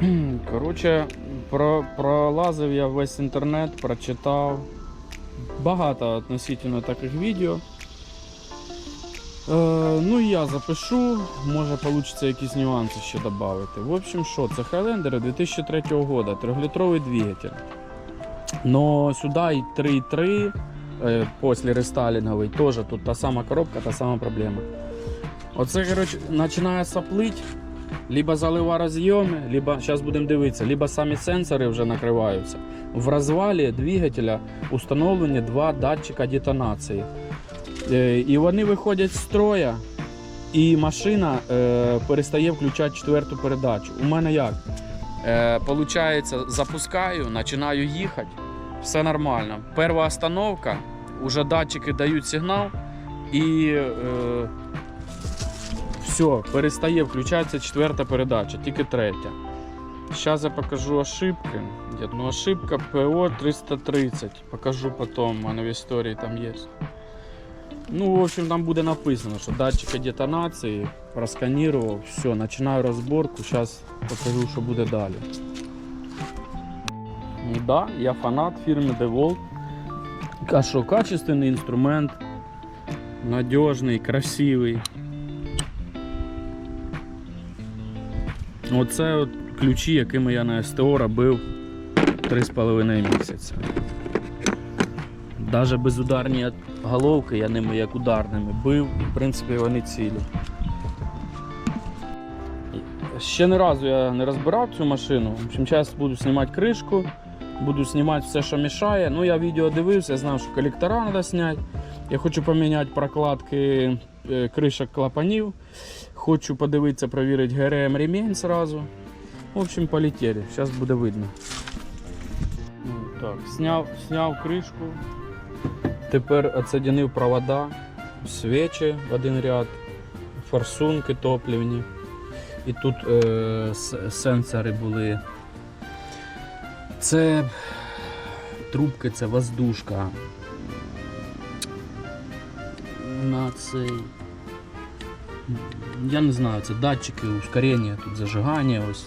Коротше, про, пролазив я весь інтернет, прочитав. Багато относительно таких відео. Е, ну і я запишу, може вийде якісь нюанси ще додати. В общем, що, це Highlander 2003 года, 3-літровий двигатель. Но сюди і 3.3 е, після рестайлінговий теж тут та сама коробка, та сама проблема. Оце, коротше, починає соплить, либо залива роз'єми, либо, зараз будемо дивитися, либо самі сенсори вже накриваються. В розвалі двигателя установлені два датчика детонації. Е, І вони виходять з строя, і машина е, перестає включати четверту передачу. У мене як? Е, получається, запускаю, починаю їхати, все нормально. Перша остановка, вже датчики дають сигнал, і все, перестає включатися четверта передача, тільки третя. Зараз я покажу ошибки. Ну, ошибка ПО 330. Покажу потім, мене в історії там є. Ну, в общем, там буде написано, що датчики детонації просканував, все, починаю розборку. Зараз покажу, що буде далі. Ну да, я фанат фірми DeWalt. А що, качественний інструмент, надіжний, красивий. Оце от ключі, якими я на СТО робив 3,5 місяці. Навіть безударні головки я ними як ударними бив, в принципі вони цілі. Ще ні разу я не розбирав цю машину. Зараз буду знімати кришку, буду знімати все, що мішає. Ну, я відео дивився, знав, що колектора треба зняти. Я хочу поміняти прокладки е, кришок клапанів. Хочу подивитися, провірити ГРМ ремінь сразу. В общем, полетели. Зараз буде видно. Ну, Так, сняв, сняв кришку. Тепер оцедінив провода, свічі в один ряд, форсунки топливні. І тут е, сенсори були. Це трубки, це воздушка. На цей. Я не знаю, це датчики, ускорення, тут зажигання ось.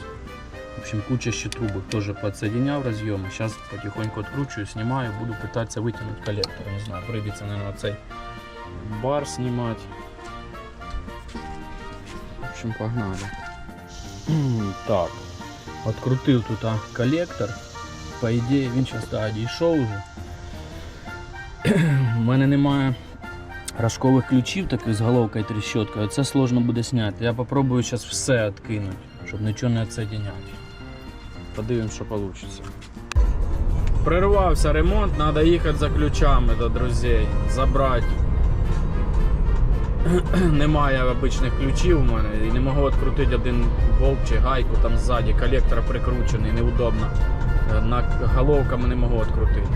В общем, куча ще трубок теж подсоединяв роз'єми. Зараз потихоньку відкручую, знімаю, буду питатися витягнути колектор. Не знаю, прийдеться, наверное, цей бар знімати. В общем, погнали. Так. Открутив тут а, колектор. По ідеї він зараз да, дійшов вже. У мене немає рожкових ключів таких з головкою тріщоткою. Це сложно буде зняти. Я попробую зараз все відкинути, щоб нічого не відсоединяти. Подивимось, що вийде. Прервався ремонт, треба їхати за ключами до друзей, забрати. Немає обичних ключів у мене і не можу відкрутити один болт чи гайку там ззаді, колектор прикручений, неудобно. Е, На головками не можу відкрутити.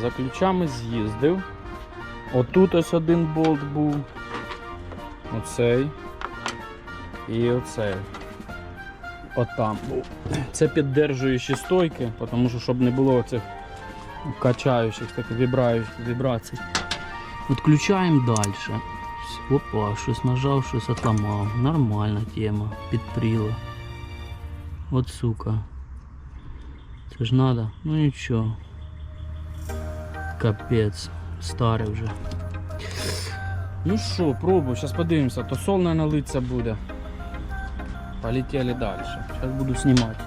За ключами з'їздив. Отут ось один болт був. Оцей. І оцей. Отам був. Це піддержуючі стойки, тому що щоб не було цих качаючих, таких вібрацій. Відключаємо далі. Опа, щось нажав, щось отламав. Нормальна тема. Підпріла. От сука. Це ж надо. Ну нічого. Капець. Старий вже. Ну що, пробую, зараз подивимося, то сол, наверное, литься буде. Полетели далі. Зараз буду знімати.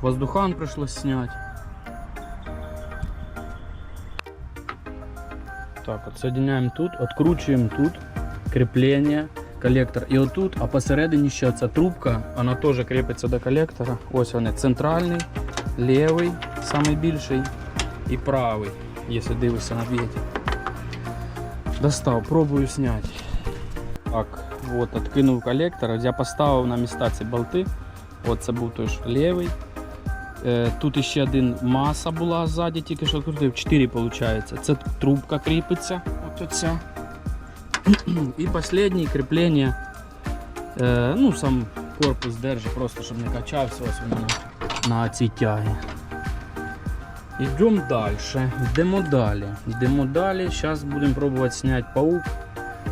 Воздухан пришлось снять. Так, отсоединяємо тут, откручуємо тут кріплення, колектор. І отут, а посередині ще ця трубка, вона теж кріпиться до колектора. Ось вони, центральний, лівий, найбільший І правий, якщо дивишся на двигатель. Достав, пробую зняти. Так, от, откинув колектор, я поставив на місця ці болти. От це був той ж лівий. Е, Тут ще один маса була ззаді, тільки що крутив. 4 виходить. Це трубка кріпиться. От оця. І останнє кріплення. Е, ну, сам корпус держить, просто щоб не качався ось воно на цій тягі. Йдемо далі. Йдемо далі. Йдемо далі. Зараз будемо пробувати зняти паук.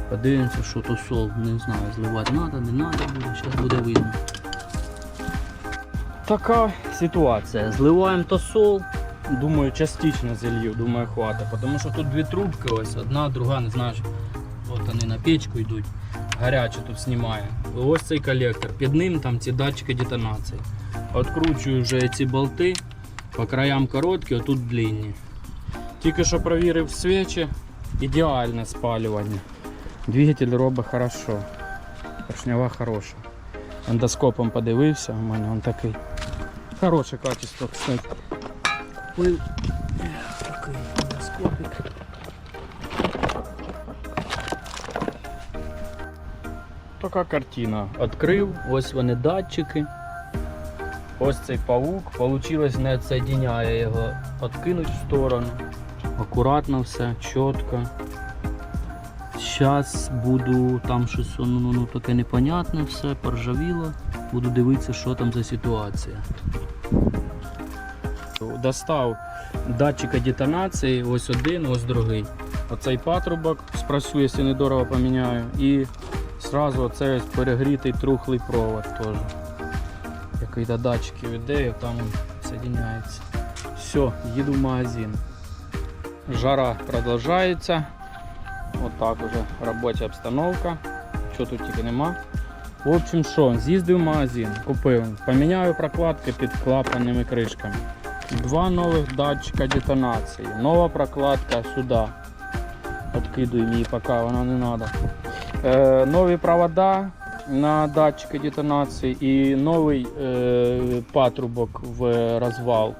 Подивимося, що то сол, не знаю, зливати треба, не треба буде, зараз буде видно. Така ситуація. Зливаємо то сол. Думаю, частично зілью, думаю, хватить. Тому що тут дві трубки, ось одна, друга, не знаєш. От вони на печку йдуть. Гаряче тут знімає. Ось цей колектор. Під ним там ці датчики детонації. Откручую вже ці болти. По краям короткі, отут длинні. Тільки що провірив свічі. Ідеальне спалювання. Двигатель робить хорошо. Поршнева хороша. Ендоскопом подивився, у мене він такий. Хороше качество, кстати. Купив такий ендоскопик. Така картина. Открив, ось вони датчики. Ось цей павук. Получилось не відсоединяє його. Откинуть в сторону. Акуратно все, чітко. Зараз буду там щось ну, ну, ну, таке непонятне, все поржавіло. Буду дивитися, що там за ситуація. Достав датчика детонації, ось один, ось другий. Оцей патрубок спрацює, якщо недорого поміняю. І одразу оцей перегрітий трухлий провод теж. Який до датчиків іде, і там соединяється. Все, їду в магазин. Жара продовжується. Отак уже робоча обстановка. Що тут тільки нема. В общем, що, з'їздив в магазин, купив. Поміняю прокладки під клапанними кришками. Два нових датчика детонації. Нова прокладка сюди. Откидуємо її, поки вона не треба. Е, нові провода на датчики детонації і новий е, патрубок в розвал.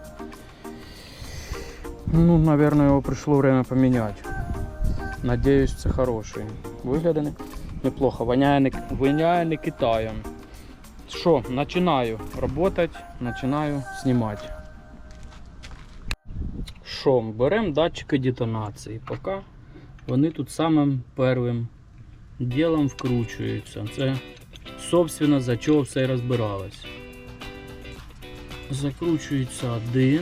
Ну, наверное, його прийшло время поміняти. Надіюсь, це хороший. Виглядає неплохо. Воняє не, воняє не Китаєм. Що, починаю працювати, починаю знімати. Що, беремо датчики детонації. Поки вони тут самим первим ділом вкручуються. Це, собственно, за чого все і розбиралось. Закручується один,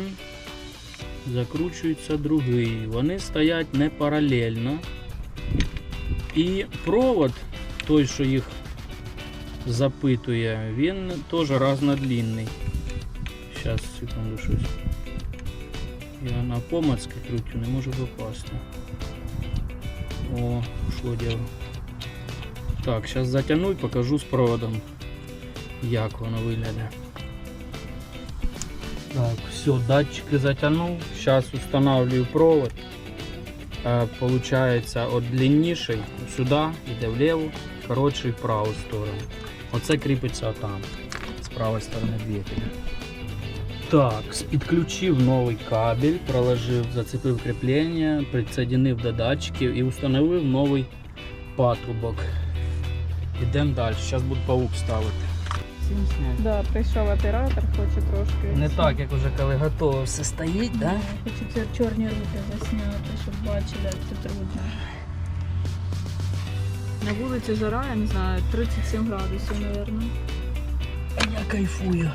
закручується другий. Вони стоять не паралельно. І провод, той, що їх запитує, він теж разнодлінний. Зараз, секунду, щось. Я на помацки крутю, не можу попасти. О, шло дело. Так, зараз затягну і покажу з проводом, як воно виглядає. Так, все, датчики затягнув. Зараз устанавливаю провод. Е, Получається от длинніший сюди, йде вліво, коротший в праву сторону. Оце кріпиться там, з правої сторони двигателя. Так, підключив новий кабель, проложив, зацепив кріплення, підсоединив до датчиків і встановив новий патрубок. Ідемо далі. Зараз буду паук ставити. Да, прийшов оператор, хоче трошки. Не так, як уже коли готово все стоїть, да? Хочу ці чорні руки засняти, щоб бачили, як це трудно. На вулиці жара, я не знаю, 37 градусів, мабуть. Я кайфую.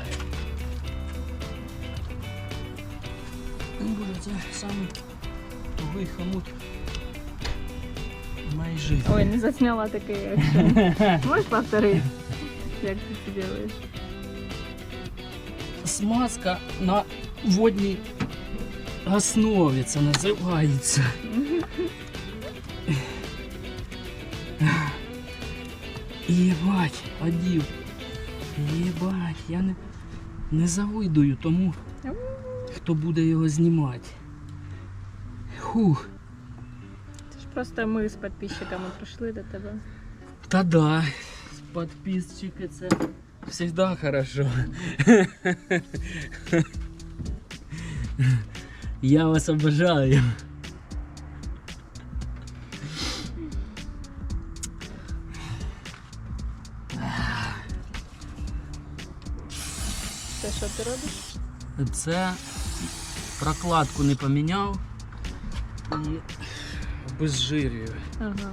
Ну, Боже, це самий тугий хомут житті. Ой, не засняла такий екшен. Можеш повторити, як ти це робиш? Смазка на водній основі це називається. Єбать, одів. Єбать, я не, не завидую тому, хто буде його знімати. Хух. Просто ми з підписчиками прийшли до тебе. Та да, подписчики це всегда хорошо. Я вас обожаю. Це що ти робиш? Це прокладку не поміняв і обезжирюю. Ага.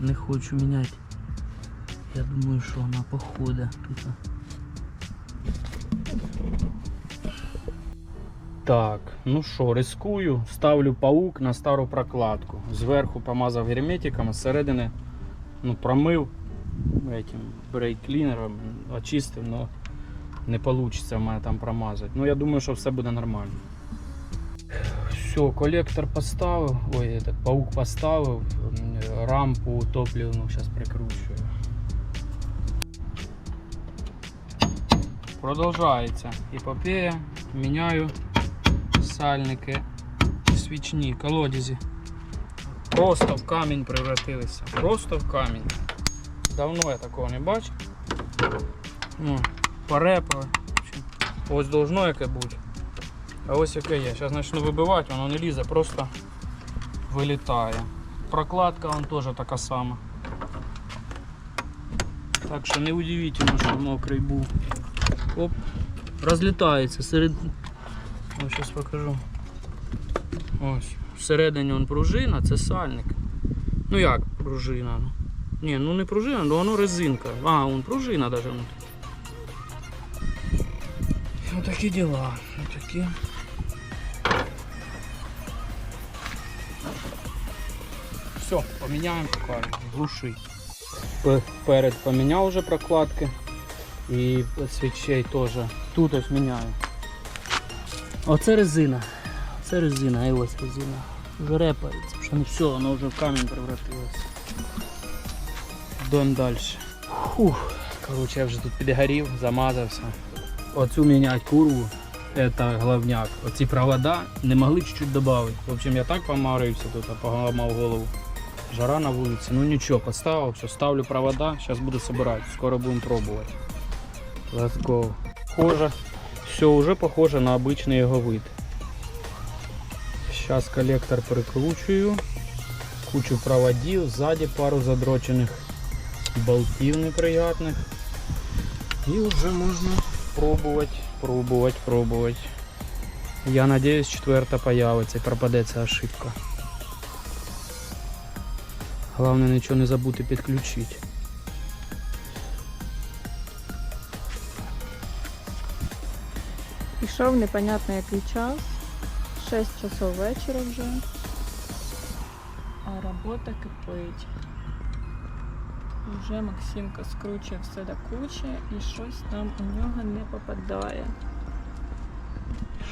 Не хочу міняти. Я думаю, що вона походить тут. Так, ну що, рискую, ставлю паук на стару прокладку. Зверху помазав герметиком, а зсередини ну, промив этим брейк-клінером, очистив, але не вийде в мене там промазати. Ну я думаю, що все буде нормально. Все, колектор поставив, ой, этот, паук поставив, рампу топливну зараз прикручую. Продовжається епопея. Міняю сальники свічні, колодязі. Просто в камінь превратилися. Просто в камінь. Давно я такого не бачив. Ну, порепали. Ось должно яке бути. А ось яке є. Зараз почну вибивати, воно не лізе, просто вилітає. Прокладка вон теж така сама. Так що не удивительно, що мокрий був. Оп, розлітається серед. Ось зараз покажу. Ось. Всередині он пружина, це сальник. Ну як пружина? Ні, ну не пружина, ну воно резинка. А, вон пружина навіть. Отакі діла. Отакі. Все, поміняємо покажемо. Глуши. Перед поміняв вже прокладки. І свічей теж. Тут ось міняю. Оце резина. Це резина, і ось резина. Вже репається, вже не все, воно вже в камінь превратилося. Йдемо далі. Фух, коротше, я вже тут підгорів, замазався. Оцю міняти курву, це головняк. Оці провода не могли чуть-чуть додати. В общем, я так помарився тут, поламав голову Жара на вулиці. Ну нічого, поставив, все, ставлю провода, зараз буду собирати, скоро будемо пробувати. Let's go. Похоже, все уже похоже на обычный его вид. Сейчас коллектор прикручиваю. Кучу проводів, сзади пару задрочених болтів неприятных. И уже можно пробовать, пробовать, пробовать. Я надеюсь, четверта появиться і пропаде ця ошибка. Головне нічого не забути підключити. Пішов непонятно який час. 6 часов вечора вже. А робота кипить. Вже Максимка скручує все до кучі і щось там у нього не попадає.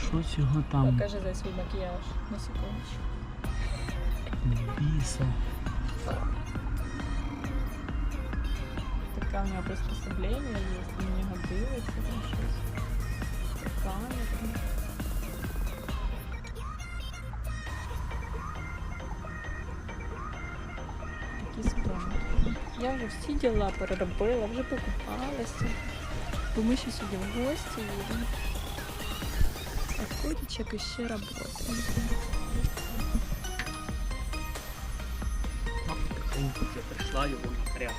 Щось його там Покажи за свій макіяж на секундочку. біса. Таке у нього приспособлення є, на нього там щось. Камера. Такі справи. Я вже всі діла переробила, вже покупалася. Бо ми ще сьогодні в гості їдемо. А котичок іще працює. Вже прийшла його напрягла.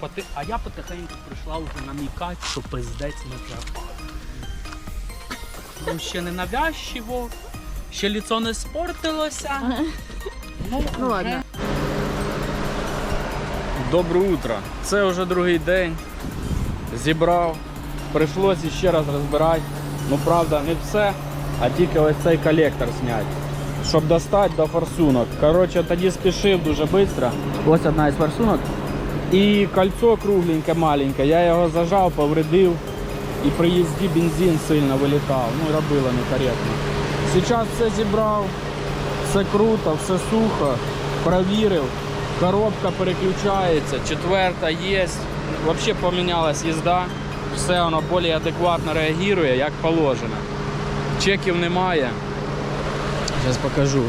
Поти- А я потихеньку прийшла вже намікати, що пиздець напрягла. Ну ще не навязчиво, ще ліцо не спортилося. Ну, Ну ладно. Доброе утро. Це вже другий день. Зібрав. Прийшлося ще раз розбирати. Ну правда, не все, а тільки ось цей колектор зняти. Щоб достати до форсунок. Коротше, тоді спішив дуже швидко. Ось одна із форсунок. І кольцо кругленьке, маленьке. Я його зажав, повредив. І при їзді бензин сильно вилітав. Ну, робило некоректно. Зараз все зібрав. Все круто, все сухо. Провірив. Коробка переключається, четверта є. Взагалі помінялась їзда. Все воно більш адекватно реагує, як положено. Чеків немає. Зараз покажу.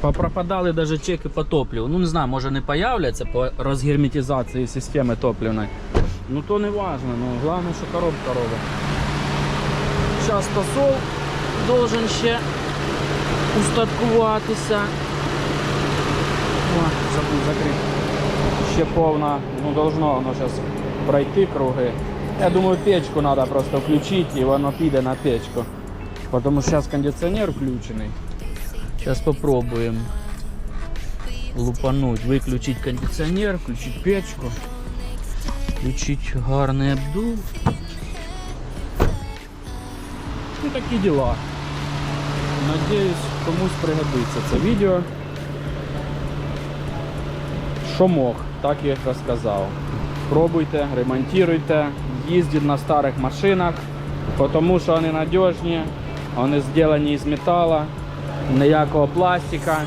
Попропадали навіть чеки по топливу. Ну не знаю, може не появляться по розгерметизації системи топливної. Ну то не важно, ну головне, що коробка робить. Зараз тосол должен ще устаткуватися. О, забув закрити. Ще повна, ну должно воно зараз пройти круги. Я думаю, печку треба просто включити і воно піде на печку. Тому що зараз кондиціонер включений. Зараз спробуємо лупануть, виключити кондиціонер, включити печку, включити гарний обдув. такі діла. Надіюсь, комусь пригодиться це відео. Що мог, так я розказав. Пробуйте, ремонтуйте, їздіть на старих машинах, тому що вони надіжні, вони зроблені з металу, ніякого пластика,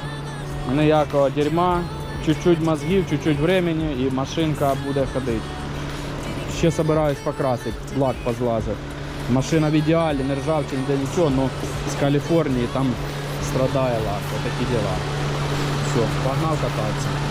ніякого дерьма, чуть-чуть мозгів, чуть-чуть времени і машинка буде ходити. Ще собираюсь покрасити, лак позлазити. Машина в ідеалі, не ржавчина, ніде нічого, але з Каліфорнії там страдає лак. Отакі діла. Все, погнав кататися.